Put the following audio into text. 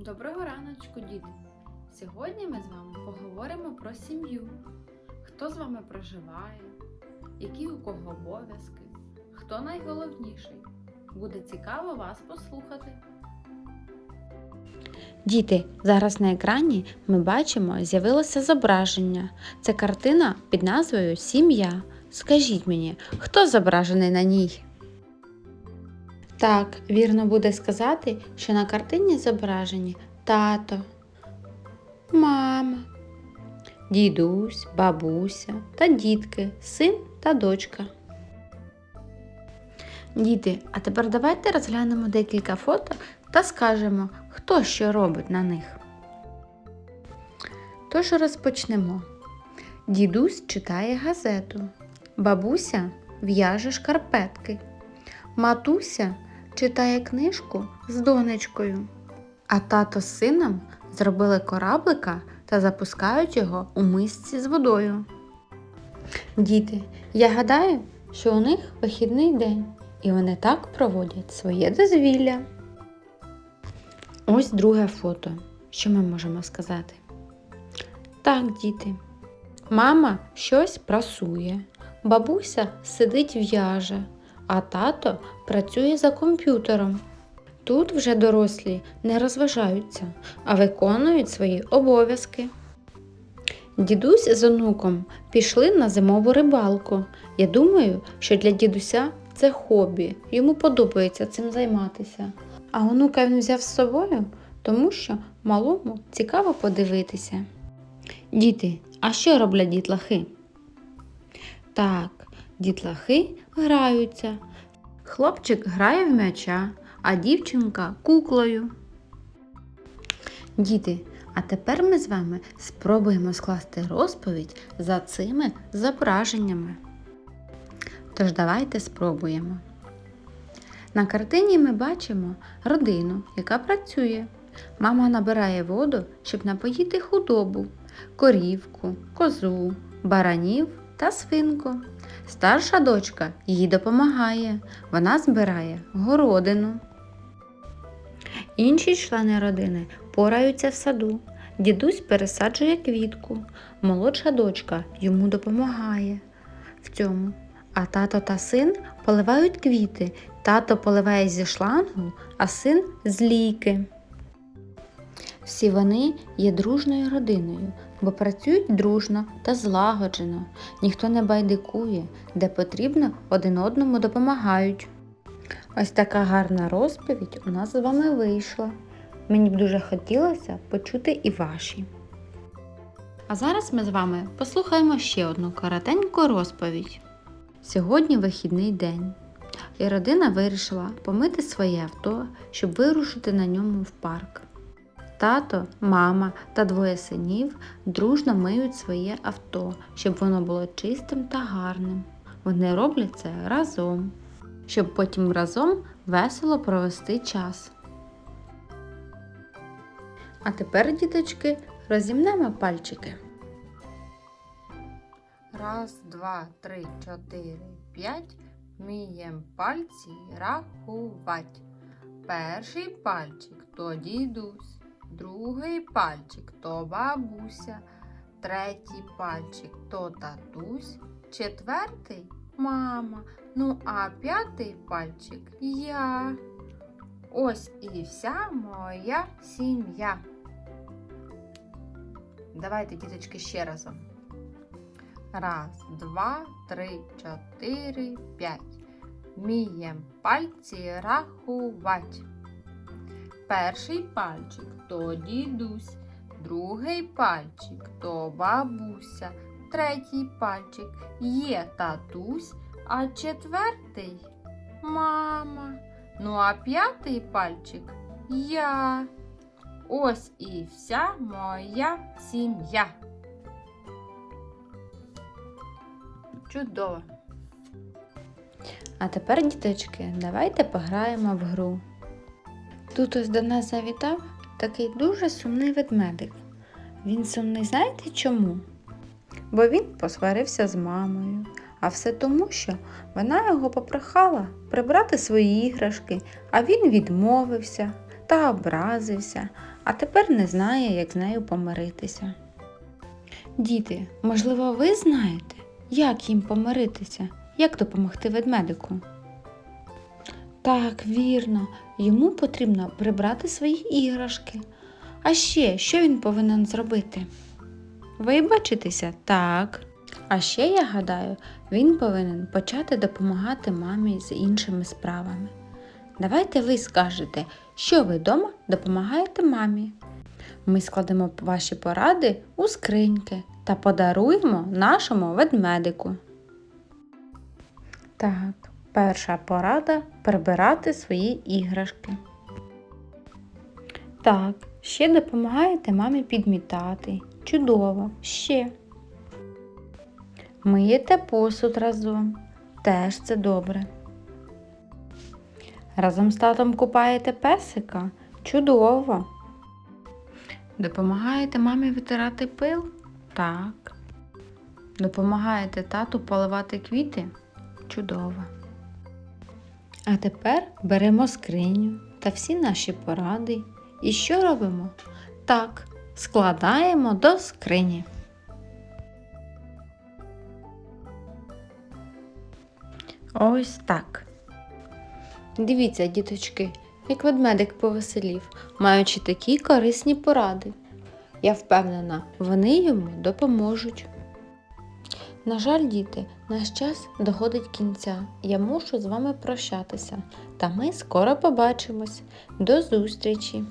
Доброго раночку, діти! Сьогодні ми з вами поговоримо про сім'ю. Хто з вами проживає, які у кого обов'язки, хто найголовніший. Буде цікаво вас послухати. Діти, зараз на екрані ми бачимо, з'явилося зображення. Це картина під назвою Сім'я. Скажіть мені, хто зображений на ній? Так, вірно буде сказати, що на картині зображені тато, мама, дідусь, бабуся та дітки, син та дочка. Діти, а тепер давайте розглянемо декілька фото та скажемо, хто що робить на них. Тож розпочнемо. Дідусь читає газету, бабуся в'яже шкарпетки, матуся читає книжку з донечкою, а тато з сином зробили кораблика та запускають його у мисці з водою. Діти, я гадаю, що у них вихідний день, і вони так проводять своє дозвілля. Ось друге фото. Що ми можемо сказати? Так, діти. Мама щось прасує, бабуся сидить в'яже, а тато працює за комп'ютером. Тут вже дорослі не розважаються, а виконують свої обов'язки. Дідусь з онуком пішли на зимову рибалку. Я думаю, що для дідуся це хобі, йому подобається цим займатися. А онука він взяв з собою, тому що малому цікаво подивитися. Діти, а що роблять дітлахи? Так, дітлахи граються. Хлопчик грає в м'яча, а дівчинка куклою. Діти, а тепер ми з вами спробуємо скласти розповідь за цими зображеннями. Тож давайте спробуємо. На картині ми бачимо родину, яка працює. Мама набирає воду, щоб напоїти худобу, корівку, козу, баранів та свинку. Старша дочка їй допомагає, вона збирає городину. Інші члени родини пораються в саду. Дідусь пересаджує квітку, молодша дочка йому допомагає в цьому. А тато та син поливають квіти. Тато поливає зі шлангу, а син з лійки. Всі вони є дружною родиною, бо працюють дружно та злагоджено. Ніхто не байдикує, де потрібно один одному допомагають. Ось така гарна розповідь у нас з вами вийшла. Мені б дуже хотілося почути і ваші. А зараз ми з вами послухаємо ще одну коротеньку розповідь. Сьогодні вихідний день, і родина вирішила помити своє авто, щоб вирушити на ньому в парк. Тато, мама та двоє синів дружно миють своє авто, щоб воно було чистим та гарним. Вони роблять це разом, щоб потім разом весело провести час. А тепер, діточки, розімнемо пальчики. Раз, два, три, чотири, п'ять. Вмієм пальці рахувати. Перший пальчик то дідусь, другий пальчик то бабуся, третій пальчик то татусь, четвертий мама. Ну а п'ятий пальчик я. Ось і вся моя сім'я. Давайте, діточки, ще разом. Раз, два, три, чотири, п'ять. Вмієм пальці рахувати. Перший пальчик то дідусь, другий пальчик то бабуся, третій пальчик є татусь, а четвертий мама. Ну а п'ятий пальчик я. Ось і вся моя сім'я. Чудово! А тепер, діточки, давайте пограємо в гру. Тут ось до нас завітав такий дуже сумний ведмедик. Він сумний, знаєте чому? Бо він посварився з мамою, а все тому, що вона його попрохала прибрати свої іграшки, а він відмовився та образився, а тепер не знає, як з нею помиритися. Діти, можливо, ви знаєте, як їм помиритися, як допомогти ведмедику? Так, вірно, йому потрібно прибрати свої іграшки. А ще що він повинен зробити? Вибачитися? Так. А ще, я гадаю, він повинен почати допомагати мамі з іншими справами. Давайте ви скажете, що ви вдома допомагаєте мамі. Ми складемо ваші поради у скриньки та подаруємо нашому ведмедику. Так, перша порада прибирати свої іграшки. Так, ще допомагаєте мамі підмітати. Чудово, ще. Миєте посуд разом. Теж це добре. Разом з татом купаєте песика. Чудово. Допомагаєте мамі витирати пил? Так. Допомагаєте тату поливати квіти? Чудово. А тепер беремо скриню та всі наші поради. І що робимо? Так, складаємо до скрині. Ось так. Дивіться, діточки, як ведмедик повеселів, маючи такі корисні поради. Я впевнена, вони йому допоможуть. На жаль, діти, наш час доходить кінця. Я мушу з вами прощатися, та ми скоро побачимось. До зустрічі!